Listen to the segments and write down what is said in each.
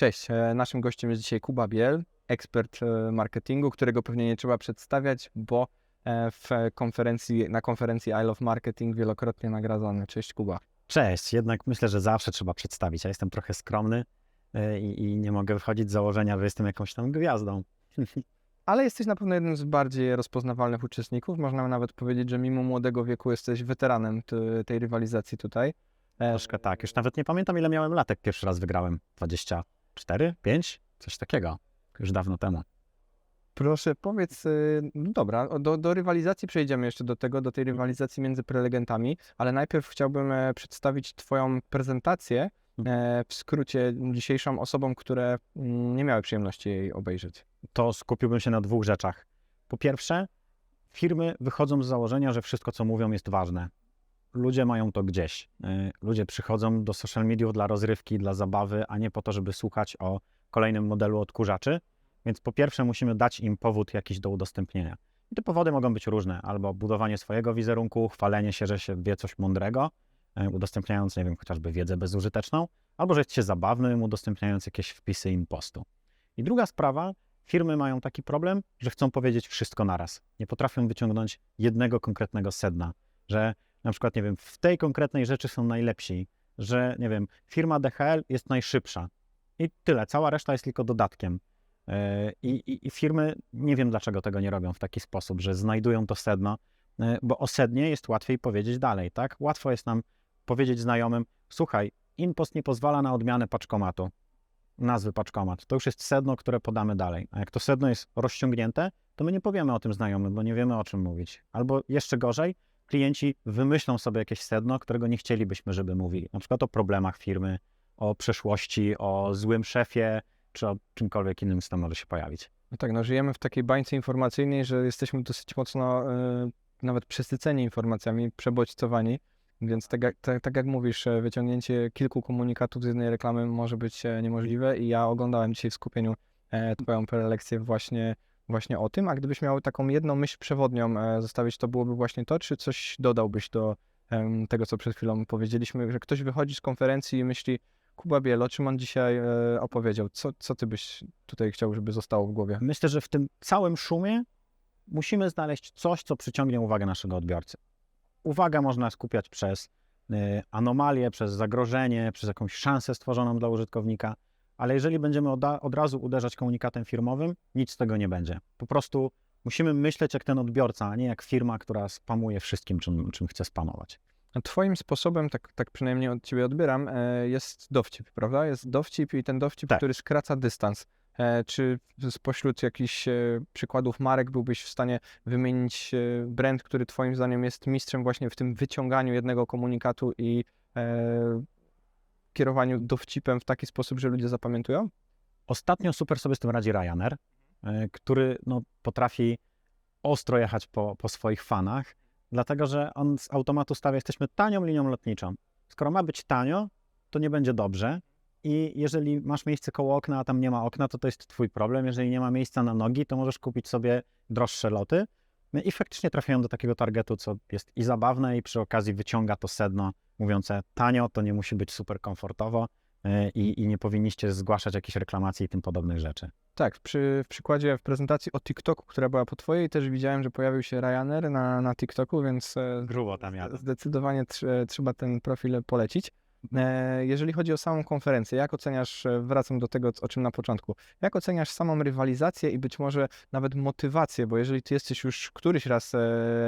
Cześć, e, naszym gościem jest dzisiaj Kuba Biel, ekspert e, marketingu, którego pewnie nie trzeba przedstawiać, bo e, w konferencji, na konferencji I Love Marketing wielokrotnie nagradzany. Cześć Kuba. Cześć, jednak myślę, że zawsze trzeba przedstawić. Ja jestem trochę skromny i, i nie mogę wychodzić z założenia, że jestem jakąś tam gwiazdą. Ale jesteś na pewno jednym z bardziej rozpoznawalnych uczestników. Można nawet powiedzieć, że mimo młodego wieku jesteś weteranem tej rywalizacji tutaj. Troszkę tak, już nawet nie pamiętam ile miałem lat, jak pierwszy raz wygrałem. 24, 5? Coś takiego. Już dawno temu. Proszę, powiedz, y, no dobra, do, do rywalizacji przejdziemy jeszcze do tego, do tej rywalizacji między prelegentami, ale najpierw chciałbym e, przedstawić Twoją prezentację e, w skrócie dzisiejszą osobom, które mm, nie miały przyjemności jej obejrzeć. To skupiłbym się na dwóch rzeczach. Po pierwsze, firmy wychodzą z założenia, że wszystko, co mówią, jest ważne. Ludzie mają to gdzieś. E, Ludzie przychodzą do social mediów dla rozrywki, dla zabawy, a nie po to, żeby słuchać o kolejnym modelu odkurzaczy. Więc po pierwsze musimy dać im powód jakiś do udostępnienia. I te powody mogą być różne, albo budowanie swojego wizerunku, chwalenie się, że się wie coś mądrego, e, udostępniając, nie wiem, chociażby wiedzę bezużyteczną, albo że jest się zabawnym, udostępniając jakieś wpisy impostu. I druga sprawa, firmy mają taki problem, że chcą powiedzieć wszystko naraz. Nie potrafią wyciągnąć jednego konkretnego sedna, że na przykład, nie wiem, w tej konkretnej rzeczy są najlepsi, że, nie wiem, firma DHL jest najszybsza i tyle, cała reszta jest tylko dodatkiem. Yy, I, i, I firmy nie wiem, dlaczego tego nie robią w taki sposób, że znajdują to sedno, yy, bo o sednie jest łatwiej powiedzieć dalej, tak? Łatwo jest nam powiedzieć znajomym, słuchaj, impost nie pozwala na odmianę paczkomatu, nazwy paczkomat. To już jest sedno, które podamy dalej. A jak to sedno jest rozciągnięte, to my nie powiemy o tym znajomym, bo nie wiemy o czym mówić. Albo jeszcze gorzej, klienci wymyślą sobie jakieś sedno, którego nie chcielibyśmy, żeby mówili. Na przykład o problemach firmy, o przeszłości, o złym szefie, czy o czymkolwiek innym, co tam może się pojawić. No tak, no żyjemy w takiej bańce informacyjnej, że jesteśmy dosyć mocno e, nawet przesyceni informacjami, przebodźcowani, więc tak jak, tak, tak jak mówisz, e, wyciągnięcie kilku komunikatów z jednej reklamy może być e, niemożliwe i ja oglądałem dzisiaj w skupieniu Twoją prelekcję właśnie, właśnie o tym, a gdybyś miał taką jedną myśl przewodnią e, zostawić, to byłoby właśnie to, czy coś dodałbyś do tego, co przed chwilą powiedzieliśmy, że ktoś wychodzi z konferencji i myśli, Kuba Biel, o czym on dzisiaj e, opowiedział, co, co ty byś tutaj chciał, żeby zostało w głowie? Myślę, że w tym całym szumie musimy znaleźć coś, co przyciągnie uwagę naszego odbiorcy. Uwagę można skupiać przez y, anomalię, przez zagrożenie, przez jakąś szansę stworzoną dla użytkownika, ale jeżeli będziemy od, od razu uderzać komunikatem firmowym, nic z tego nie będzie. Po prostu musimy myśleć jak ten odbiorca, a nie jak firma, która spamuje wszystkim, czym, czym chce spamować. Twoim sposobem, tak, tak przynajmniej od Ciebie odbieram, e, jest dowcip, prawda? Jest dowcip i ten dowcip, Tak. który skraca dystans. E, Czy spośród jakichś e, przykładów marek byłbyś w stanie wymienić brand, który Twoim zdaniem jest mistrzem właśnie w tym wyciąganiu jednego komunikatu i kierowaniu dowcipem w taki sposób, że ludzie zapamiętują? Ostatnio super sobie z tym radzi Ryanair, y, który no, potrafi ostro jechać po, po swoich fanach, dlatego że on z automatu stawia, jesteśmy tanią linią lotniczą. Skoro ma być tanio, to nie będzie dobrze. I jeżeli masz miejsce koło okna, a tam nie ma okna, to to jest twój problem. Jeżeli nie ma miejsca na nogi, to możesz kupić sobie droższe loty. No I faktycznie trafiają do takiego targetu, co jest i zabawne, i przy okazji wyciąga to sedno mówiące tanio, to nie musi być super komfortowo y, i, i nie powinniście zgłaszać jakichś reklamacji i tym podobnych rzeczy. Tak, przy, w przykładzie w prezentacji o TikToku, która była po Twojej, też widziałem, że pojawił się Ryanair na, na TikToku, więc e, Grubo tam jadę. Zdecydowanie trze- trzeba ten profil polecić. E, Jeżeli chodzi o samą konferencję, jak oceniasz, e, wracam do tego, o czym na początku, jak oceniasz samą rywalizację i być może nawet motywację, bo jeżeli ty jesteś już któryś raz e,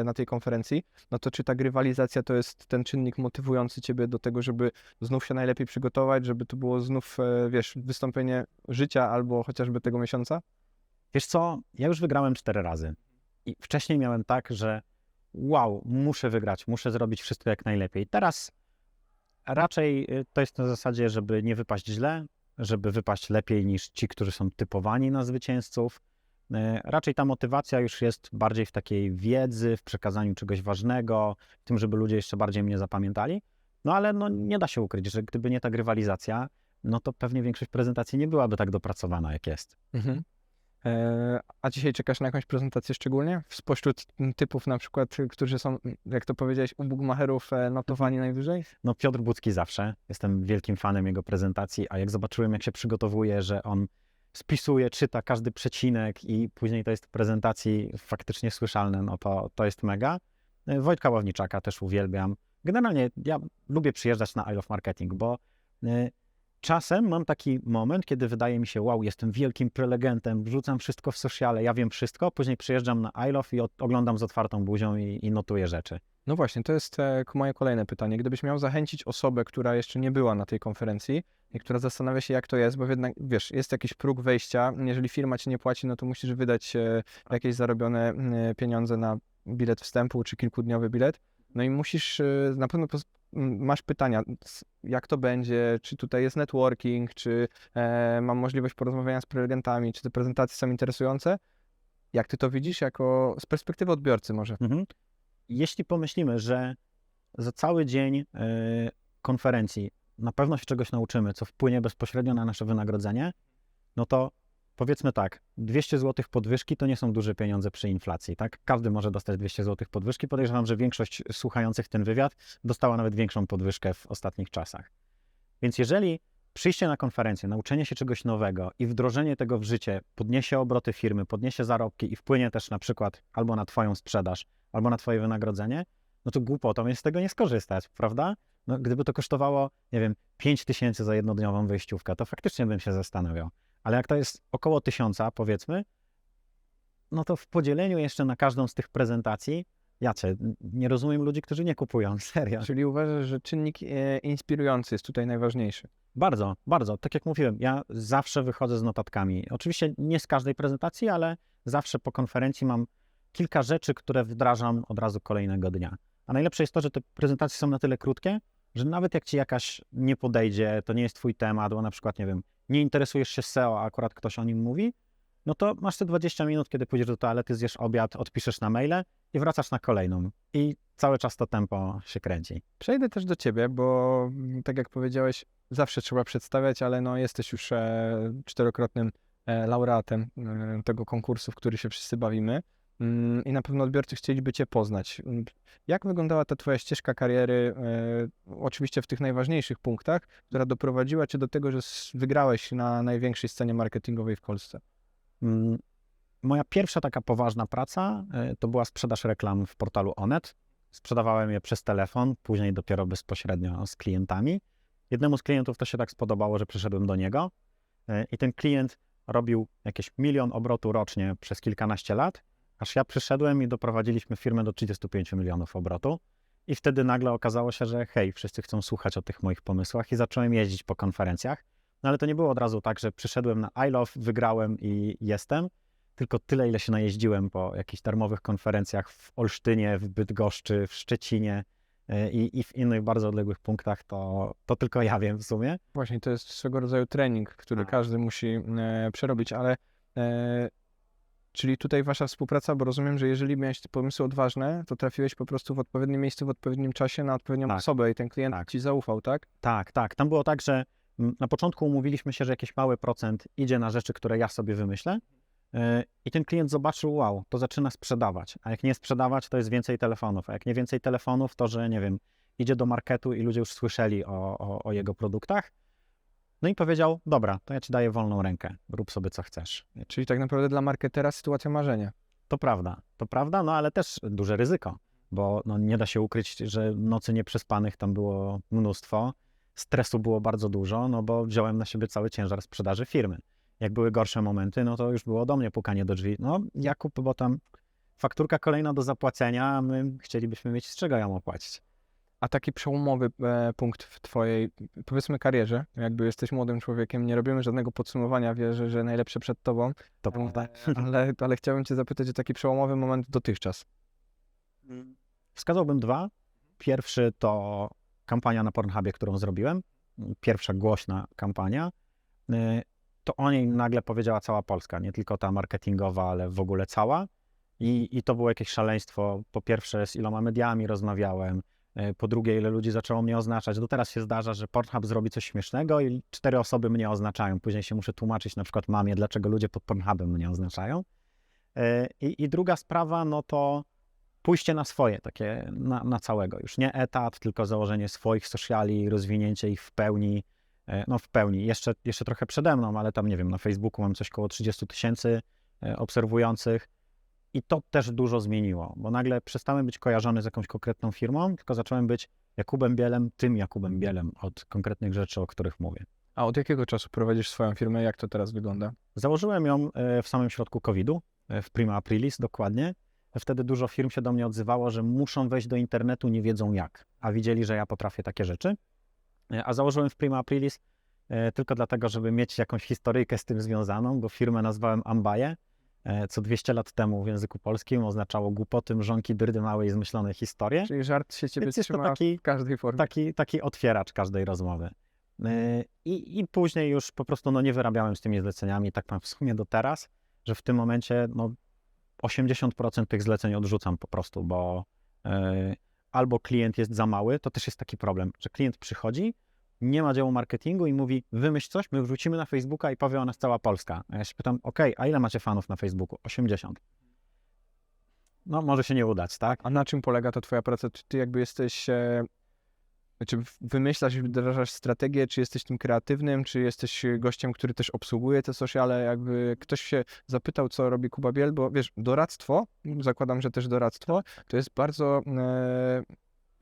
na tej konferencji, no to czy ta rywalizacja to jest ten czynnik motywujący ciebie do tego, żeby znów się najlepiej przygotować, żeby to było znów, wiesz, wystąpienie życia albo chociażby tego miesiąca? Wiesz co, ja już wygrałem cztery razy. I wcześniej miałem tak, że wow, muszę wygrać, muszę zrobić wszystko jak najlepiej. Teraz raczej y, to jest na zasadzie, żeby nie wypaść źle, żeby wypaść lepiej niż ci, którzy są typowani na zwycięzców. Y, Raczej ta motywacja już jest bardziej w takiej wiedzy, w przekazaniu czegoś ważnego, w tym, żeby ludzie jeszcze bardziej mnie zapamiętali. No ale no, nie da się ukryć, że gdyby nie ta grywalizacja, no to pewnie większość prezentacji nie byłaby tak dopracowana, jak jest. Mhm. A dzisiaj czekasz na jakąś prezentację szczególnie? Spośród m, typów na przykład, którzy są, m, jak to powiedziałeś, u Bugmacherów e, notowani najwyżej? No Piotr Bucki zawsze, jestem wielkim fanem jego prezentacji, a jak zobaczyłem jak się przygotowuje, że on spisuje, czyta każdy przecinek i później to jest w prezentacji faktycznie słyszalne, no to, to jest mega. E, Wojtka Ławniczaka też uwielbiam. Generalnie ja lubię przyjeżdżać na I Love Marketing, bo e, czasem mam taki moment, kiedy wydaje mi się, wow, jestem wielkim prelegentem, wrzucam wszystko w sociale, ja wiem wszystko, później przyjeżdżam na I Love i oglądam z otwartą buzią i, i notuję rzeczy. No właśnie, to jest e, moje kolejne pytanie. Gdybyś miał zachęcić osobę, która jeszcze nie była na tej konferencji i która zastanawia się, jak to jest, bo jednak, wiesz, jest jakiś próg wejścia. Jeżeli firma ci nie płaci, no to musisz wydać e, jakieś zarobione m, pieniądze na bilet wstępu czy kilkudniowy bilet. No i musisz, e, na pewno masz pytania, jak to będzie, czy tutaj jest networking, czy e, mam możliwość porozmawiania z prelegentami, czy te prezentacje są interesujące. Jak ty to widzisz jako z perspektywy odbiorcy może? Mhm. Jeśli pomyślimy, że za cały dzień y, konferencji na pewno się czegoś nauczymy, co wpłynie bezpośrednio na nasze wynagrodzenie, no to powiedzmy tak, 200 zł podwyżki to nie są duże pieniądze przy inflacji, tak? Każdy może dostać 200 zł podwyżki. Podejrzewam, że większość słuchających ten wywiad dostała nawet większą podwyżkę w ostatnich czasach. Więc jeżeli przyjście na konferencję, nauczenie się czegoś nowego i wdrożenie tego w życie podniesie obroty firmy, podniesie zarobki i wpłynie też na przykład albo na Twoją sprzedaż, albo na Twoje wynagrodzenie, no to głupotą jest z tego nie skorzystać, prawda? No, gdyby to kosztowało, nie wiem, 5 tysięcy za jednodniową wyjściówkę, to faktycznie bym się zastanawiał. Ale jak to jest około tysiąca, powiedzmy, no to w podzieleniu jeszcze na każdą z tych prezentacji, jacie, nie rozumiem ludzi, którzy nie kupują, serio. Czyli uważasz, że czynnik e, inspirujący jest tutaj najważniejszy? Bardzo, bardzo. Tak jak mówiłem, ja zawsze wychodzę z notatkami. Oczywiście nie z każdej prezentacji, ale zawsze po konferencji mam kilka rzeczy, które wdrażam od razu kolejnego dnia. A najlepsze jest to, że te prezentacje są na tyle krótkie, że nawet jak ci jakaś nie podejdzie, to nie jest twój temat, bo na przykład, nie wiem, nie interesujesz się SEO, a akurat ktoś o nim mówi, no to masz te 20 minut, kiedy pójdziesz do toalety, zjesz obiad, odpiszesz na maile i wracasz na kolejną. I cały czas to tempo się kręci. Przejdę też do ciebie, bo mm, tak jak powiedziałeś, zawsze trzeba przedstawiać, ale no jesteś już e, czterokrotnym e, laureatem e, tego konkursu, w który się wszyscy bawimy. Mm, I na pewno odbiorcy chcieliby Cię poznać. Mm, Jak wyglądała ta Twoja ścieżka kariery, e, oczywiście w tych najważniejszych punktach, która doprowadziła Cię do tego, że wygrałeś na największej scenie marketingowej w Polsce? Mm, Moja pierwsza taka poważna praca y, to była sprzedaż reklam w portalu Onet. Sprzedawałem je przez telefon, później dopiero bezpośrednio z klientami. Jednemu z klientów to się tak spodobało, że przyszedłem do niego y, i ten klient robił jakieś milion obrotu rocznie przez kilkanaście lat, aż ja przyszedłem i doprowadziliśmy firmę do 35 milionów obrotu. I wtedy nagle okazało się, że hej, wszyscy chcą słuchać o tych moich pomysłach i zacząłem jeździć po konferencjach. No ale to nie było od razu tak, że przyszedłem na I Love, wygrałem i jestem, tylko tyle, ile się najeździłem po jakichś darmowych konferencjach w Olsztynie, w Bydgoszczy, w Szczecinie y, i, i w innych bardzo odległych punktach, to, to tylko ja wiem w sumie. Właśnie, to jest swego rodzaju trening, który Tak. każdy musi e, przerobić, ale e, czyli tutaj wasza współpraca, bo rozumiem, że jeżeli miałeś te pomysły odważne, to trafiłeś po prostu w odpowiednim miejscu, w odpowiednim czasie na odpowiednią Tak. osobę i ten klient Tak. ci zaufał, tak? Tak, tak. Tam było tak, że mm, na początku umówiliśmy się, że jakiś mały procent idzie na rzeczy, które ja sobie wymyślę. y, I ten klient zobaczył, wow, to zaczyna sprzedawać. A jak nie sprzedawać, to jest więcej telefonów. A jak nie więcej telefonów, to że nie wiem, idzie do marketu i ludzie już słyszeli o, o, o jego produktach. No i powiedział, dobra, to ja ci daję wolną rękę, rób sobie co chcesz. Czyli tak naprawdę dla marketera sytuacja marzenia. To prawda, to prawda, no ale też duże ryzyko, bo no, nie da się ukryć, że nocy nieprzespanych tam było mnóstwo, stresu było bardzo dużo, no bo wziąłem na siebie cały ciężar sprzedaży firmy. Jak były gorsze momenty, no to już było do mnie pukanie do drzwi. No Jakub, bo tam fakturka kolejna do zapłacenia, a my chcielibyśmy mieć z czego ją opłacić. A taki przełomowy e, punkt w twojej, powiedzmy, karierze, jakby jesteś młodym człowiekiem, nie robimy żadnego podsumowania, wierzę, że najlepsze przed tobą, To e, prawda. ale, ale chciałbym cię zapytać o taki przełomowy moment dotychczas. Wskazałbym dwa. Pierwszy to kampania na Pornhubie, którą zrobiłem. Pierwsza głośna kampania. Y, To o niej nagle powiedziała cała Polska, nie tylko ta marketingowa, ale w ogóle cała. I, I to było jakieś szaleństwo. Po pierwsze, z iloma mediami rozmawiałem, E, Po drugie, ile ludzi zaczęło mnie oznaczać. Do teraz się zdarza, że Pornhub zrobi coś śmiesznego i cztery osoby mnie oznaczają. Później się muszę tłumaczyć na przykład mamie, dlaczego ludzie pod Pornhubem mnie oznaczają. E, I, i druga sprawa, no to pójście na swoje, takie na, na całego. Już nie etat, tylko założenie swoich sociali, rozwinięcie ich w pełni. E, No w pełni. Jeszcze, jeszcze trochę przede mną, ale tam nie wiem, na Facebooku mam coś koło 30 tysięcy e, obserwujących. I to też dużo zmieniło, bo nagle przestałem być kojarzony z jakąś konkretną firmą, tylko zacząłem być Jakubem Bielem, tym Jakubem Bielem od konkretnych rzeczy, o których mówię. A od jakiego czasu prowadzisz swoją firmę? Jak to teraz wygląda? Założyłem ją e, w samym środku COVID-u, e, w prima aprilis dokładnie. Wtedy dużo firm się do mnie odzywało, że muszą wejść do internetu, nie wiedzą jak, a widzieli, że ja potrafię takie rzeczy. E, A założyłem w prima aprilis tylko dlatego, żeby mieć jakąś historyjkę z tym związaną, bo firmę nazwałem Ambaje, co 200 lat temu w języku polskim oznaczało głupoty, mrzonki, dyrdy małe i zmyślone historie. Czyli żart się ciebie Więc trzyma taki- w każdej formie. Taki, taki otwieracz każdej rozmowy. E, I, I później już po prostu no, nie wyrabiałem z tymi zleceniami, tak mam w sumie do teraz, że w tym momencie no, 80% tych zleceń odrzucam po prostu, bo e, albo klient jest za mały, to też jest taki problem, że klient przychodzi, nie ma działu marketingu i mówi, wymyśl coś, my wrzucimy na Facebooka i powie o nas cała Polska. A ja się pytam, ok, a ile macie fanów na Facebooku? 80. No, może się nie udać, tak? A na czym polega ta twoja praca? Czy ty jakby jesteś, e, czy wymyślasz i wdrażasz strategię, czy jesteś tym kreatywnym, czy jesteś e, gościem, który też obsługuje te sociale? Jakby ktoś się zapytał, co robi Kuba Biel, bo wiesz, doradztwo, zakładam, że też doradztwo, to jest bardzo e,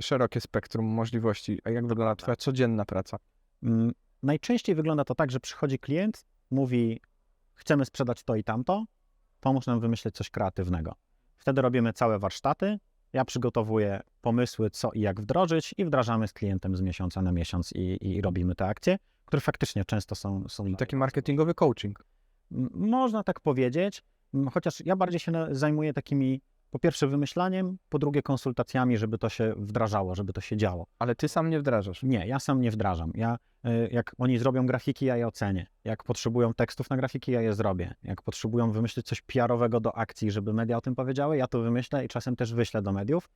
szerokie spektrum możliwości. A jak wygląda twoja codzienna praca? Mm, Najczęściej wygląda to tak, że przychodzi klient, mówi: Chcemy sprzedać to i tamto, pomóż nam wymyśleć coś kreatywnego. Wtedy robimy całe warsztaty. Ja przygotowuję pomysły, co i jak wdrożyć, i wdrażamy z klientem z miesiąca na miesiąc i, i robimy te akcje, które faktycznie często są. są Taki marketingowy coaching. Można tak powiedzieć, chociaż ja bardziej się zajmuję takimi, po pierwsze, wymyślaniem, po drugie, konsultacjami, żeby to się wdrażało, żeby to się działo. Ale ty sam nie wdrażasz. Nie, ja sam nie wdrażam. Ja, y, jak oni zrobią grafiki, ja je ocenię. Jak potrzebują tekstów na grafiki, ja je zrobię. Jak potrzebują wymyślić coś PR-owego do akcji, żeby media o tym powiedziały, ja to wymyślę i czasem też wyślę do mediów,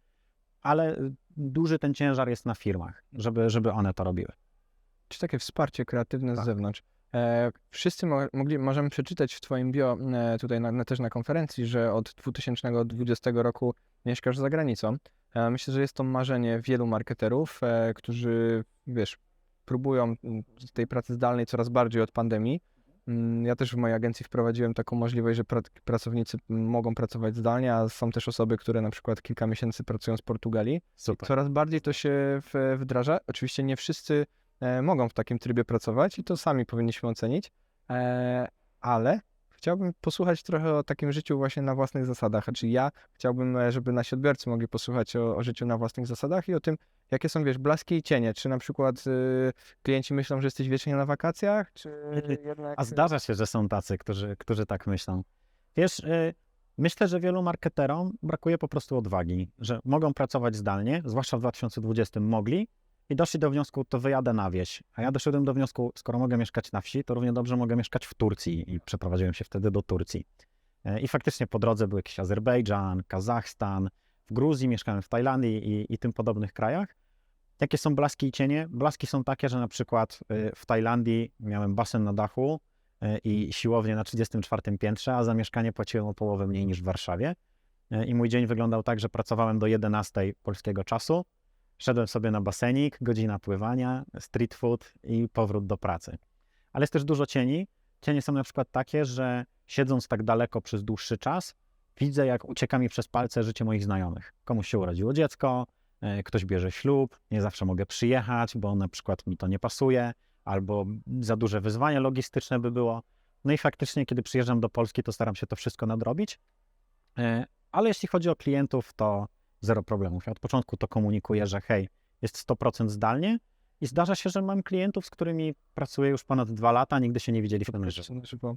ale y, duży ten ciężar jest na firmach, żeby, żeby one to robiły. czy takie wsparcie kreatywne Tak. z zewnątrz. E, wszyscy mo- mogli, możemy przeczytać w Twoim bio, e, tutaj na, na, też na konferencji, że od 2020 roku mieszkasz za granicą. E, myślę, że jest to marzenie wielu marketerów, którzy, wiesz, próbują tej pracy zdalnej coraz bardziej od pandemii. Mm, Ja też w mojej agencji wprowadziłem taką możliwość, że pra- pracownicy mogą pracować zdalnie, a są też osoby, które na przykład kilka miesięcy pracują z Portugalii. Super. Coraz bardziej to się wdraża. Oczywiście nie wszyscy mogą w takim trybie pracować i to sami powinniśmy ocenić, e, ale chciałbym posłuchać trochę o takim życiu właśnie na własnych zasadach. Znaczy ja chciałbym, e, żeby nasi odbiorcy mogli posłuchać o, o życiu na własnych zasadach i o tym, jakie są, wiesz, blaski i cienie. Czy na przykład y, klienci myślą, że jesteś wiecznie na wakacjach, czy jednak... A zdarza się, że są tacy, którzy, którzy tak myślą. Wiesz, y, myślę, że wielu marketerom brakuje po prostu odwagi, że mogą pracować zdalnie, zwłaszcza w 2020 mogli i doszli do wniosku, to wyjadę na wieś. A ja doszedłem do wniosku, skoro mogę mieszkać na wsi, to równie dobrze mogę mieszkać w Turcji i przeprowadziłem się wtedy do Turcji. E, I faktycznie po drodze był jakiś Azerbejdżan, Kazachstan, w Gruzji, mieszkałem w Tajlandii i, i tym podobnych krajach. Jakie są blaski i cienie? Blaski są takie, że na przykład y, w Tajlandii miałem basen na dachu y, i siłownię na 34 piętrze, a za mieszkanie płaciłem o połowę mniej niż w Warszawie. I mój dzień wyglądał tak, że pracowałem do 11 polskiego czasu, szedłem sobie na basenik, godzina pływania, street food i powrót do pracy. Ale jest też dużo cieni. Cienie są na przykład takie, że siedząc tak daleko przez dłuższy czas, widzę, jak ucieka mi przez palce życie moich znajomych. Komuś się urodziło dziecko, e, ktoś bierze ślub, nie zawsze mogę przyjechać, bo na przykład mi to nie pasuje, albo za duże wyzwanie logistyczne by było. No i faktycznie, kiedy przyjeżdżam do Polski, to staram się to wszystko nadrobić. E, Ale jeśli chodzi o klientów, to zero problemów. Ja od początku to komunikuję, że hej, jest 100% zdalnie i zdarza się, że mam klientów, z którymi pracuję już ponad dwa lata, nigdy się nie widzieli w tym życiu. Bo,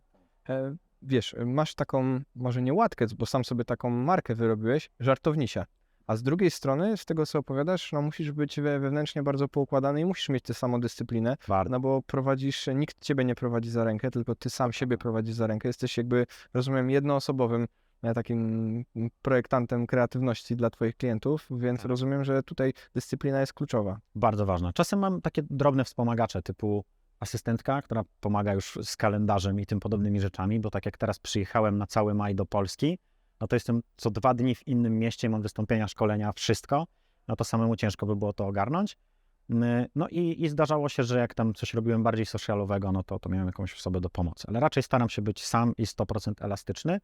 e, wiesz, masz taką, może nie łatkę, bo sam sobie taką markę wyrobiłeś, żartownisia. A z drugiej strony, z tego co opowiadasz, no musisz być we, wewnętrznie bardzo poukładany i musisz mieć tę samodyscyplinę, Warto. no bo prowadzisz, nikt ciebie nie prowadzi za rękę, tylko ty sam siebie prowadzisz za rękę. Jesteś jakby, rozumiem, jednoosobowym takim mm, projektantem kreatywności dla Twoich klientów, więc Tak. rozumiem, że tutaj dyscyplina jest kluczowa. Bardzo ważna. Czasem mam takie drobne wspomagacze typu asystentka, która pomaga już z kalendarzem i tym podobnymi rzeczami, bo tak jak teraz przyjechałem na cały maj do Polski, no to jestem co dwa dni w innym mieście, mam wystąpienia, szkolenia, wszystko, no to samemu ciężko by było to ogarnąć. No i, i zdarzało się, że jak tam coś robiłem bardziej socialowego, no to, to miałem jakąś osobę do pomocy. Ale raczej staram się być sam i 100% elastyczny,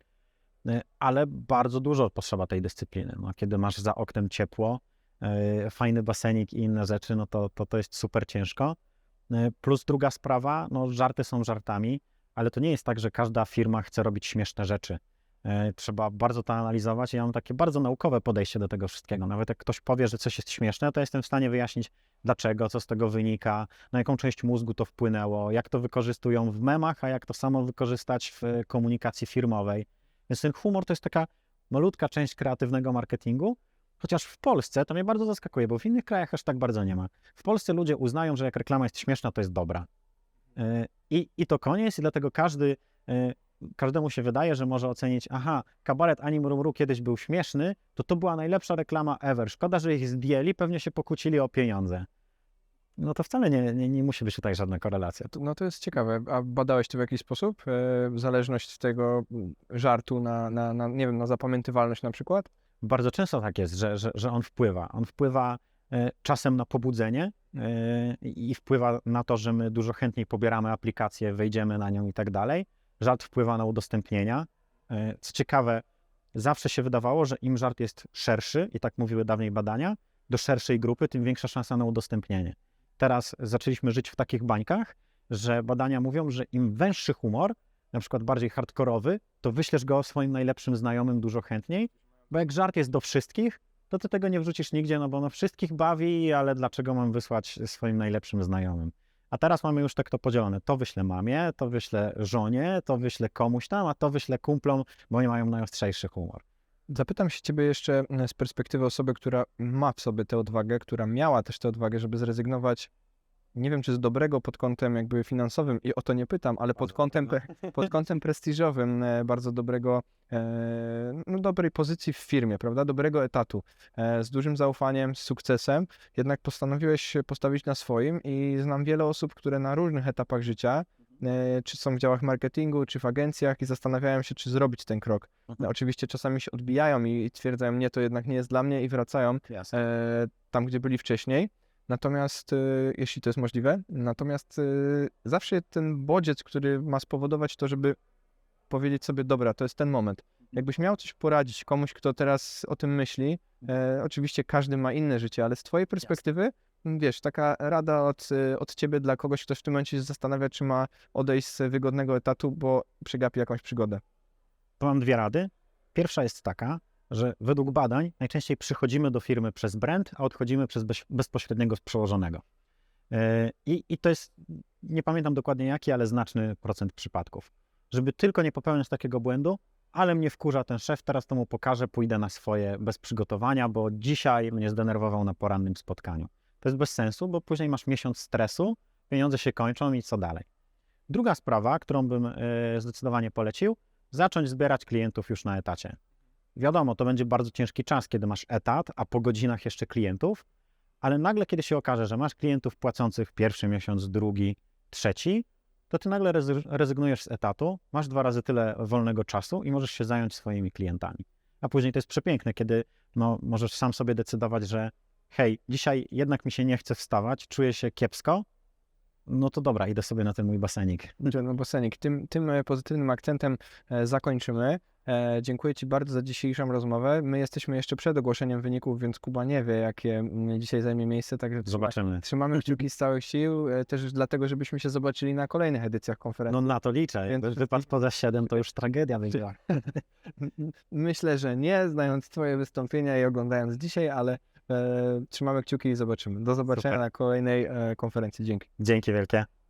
ale bardzo dużo potrzeba tej dyscypliny. No, kiedy masz za oknem ciepło, y, fajny basenik i inne rzeczy, no to, to, to jest super ciężko. Y, Plus druga sprawa, no żarty są żartami, ale to nie jest tak, że każda firma chce robić śmieszne rzeczy. Y, Trzeba bardzo to analizować. Ja mam takie bardzo naukowe podejście do tego wszystkiego. Nawet jak ktoś powie, że coś jest śmieszne, to jestem w stanie wyjaśnić, dlaczego, co z tego wynika, na jaką część mózgu to wpłynęło, jak to wykorzystują w memach, a jak to samo wykorzystać w y, komunikacji firmowej. Więc ten humor to jest taka malutka część kreatywnego marketingu, chociaż w Polsce to mnie bardzo zaskakuje, bo w innych krajach aż tak bardzo nie ma. W Polsce ludzie uznają, że jak reklama jest śmieszna, to jest dobra. Y, I, i to koniec, i dlatego każdy, y, każdemu się wydaje, że może ocenić, aha, kabaret Ani Murmuru kiedyś był śmieszny, to to była najlepsza reklama ever. Szkoda, że ich zdjęli, pewnie się pokłócili o pieniądze. No to wcale nie, nie, nie musi być tutaj żadna korelacja. No to jest ciekawe. A badałeś to w jakiś sposób? E, Zależność tego mm, żartu na, na, na, nie wiem, na zapamiętywalność na przykład? Bardzo często tak jest, że, że, że on wpływa. On wpływa e, czasem na pobudzenie e, i wpływa na to, że my dużo chętniej pobieramy aplikację, wejdziemy na nią i tak dalej. Żart wpływa na udostępnienia. Co ciekawe, zawsze się wydawało, że im żart jest szerszy, i tak mówiły dawniej badania, do szerszej grupy, tym większa szansa na udostępnienie. Teraz zaczęliśmy żyć w takich bańkach, że badania mówią, że im węższy humor, na przykład bardziej hardkorowy, to wyślesz go swoim najlepszym znajomym dużo chętniej, bo jak żart jest do wszystkich, to ty tego nie wrzucisz nigdzie, no bo no wszystkich bawi, ale dlaczego mam wysłać swoim najlepszym znajomym? A teraz mamy już tak to podzielone. To wyślę mamie, to wyślę żonie, to wyślę komuś tam, a to wyślę kumplom, bo oni mają najostrzejszy humor. Zapytam się ciebie jeszcze mm, z perspektywy osoby, która ma w sobie tę odwagę, która miała też tę odwagę, żeby zrezygnować, nie wiem czy z dobrego pod kątem jakby finansowym i o to nie pytam, ale pod kątem, pod kątem prestiżowym, e, bardzo dobrego, e, no dobrej pozycji w firmie, prawda, dobrego etatu, e, z dużym zaufaniem, z sukcesem, jednak postanowiłeś postawić na swoim i znam wiele osób, które na różnych etapach życia, czy są w działach marketingu, czy w agencjach i zastanawiają się, czy zrobić ten krok. No, oczywiście czasami się odbijają i, twierdzają, nie, to jednak nie jest dla mnie i wracają Jasne. e, tam, gdzie byli wcześniej. Natomiast, e, jeśli to jest możliwe, natomiast e, zawsze ten bodziec, który ma spowodować to, żeby powiedzieć sobie, dobra, to jest ten moment. Jakbyś miał coś poradzić komuś, kto teraz o tym myśli, e, oczywiście każdy ma inne życie, ale z twojej perspektywy, m, wiesz, taka rada od, e, od ciebie dla kogoś, kto w tym momencie się zastanawia, czy ma odejść z wygodnego etatu, bo przegapi jakąś przygodę. To mam dwie rady. Pierwsza jest taka, że według badań najczęściej przychodzimy do firmy przez brand, a odchodzimy przez bez, bezpośredniego przełożonego. Yy, I, I to jest, nie pamiętam dokładnie jaki, ale znaczny procent przypadków. Żeby tylko nie popełniać takiego błędu, ale mnie wkurza ten szef, teraz to mu pokażę, pójdę na swoje bez przygotowania, bo dzisiaj mnie zdenerwował na porannym spotkaniu. To jest bez sensu, bo później masz miesiąc stresu, pieniądze się kończą i co dalej. Druga sprawa, którą bym yy, zdecydowanie polecił, zacząć zbierać klientów już na etacie. Wiadomo, to będzie bardzo ciężki czas, kiedy masz etat, a po godzinach jeszcze klientów, ale nagle, kiedy się okaże, że masz klientów płacących pierwszy miesiąc, drugi, trzeci, to ty nagle rezy- rezygnujesz z etatu, masz dwa razy tyle wolnego czasu i możesz się zająć swoimi klientami. A później to jest przepiękne, kiedy no, możesz sam sobie decydować, że hej, dzisiaj jednak mi się nie chce wstawać, czuję się kiepsko, no to dobra, idę sobie na ten mój basenik. No Bosenik, tym, tym e, pozytywnym akcentem e, zakończymy. E, dziękuję Ci bardzo za dzisiejszą rozmowę. My jesteśmy jeszcze przed ogłoszeniem wyników, więc Kuba nie wie, jakie mm, dzisiaj zajmie miejsce, także Zobaczymy. trzymamy kciuki z całych sił, też dlatego, żebyśmy się zobaczyli na kolejnych edycjach konferencji. No na to liczę. Więc- Więc wypad poza 7 to już tragedia będzie. Myślę, że nie, znając Twoje wystąpienia i oglądając dzisiaj, ale trzymamy kciuki i zobaczymy. Do zobaczenia Super. na kolejnej e, konferencji. Dzięki. Dzięki wielkie.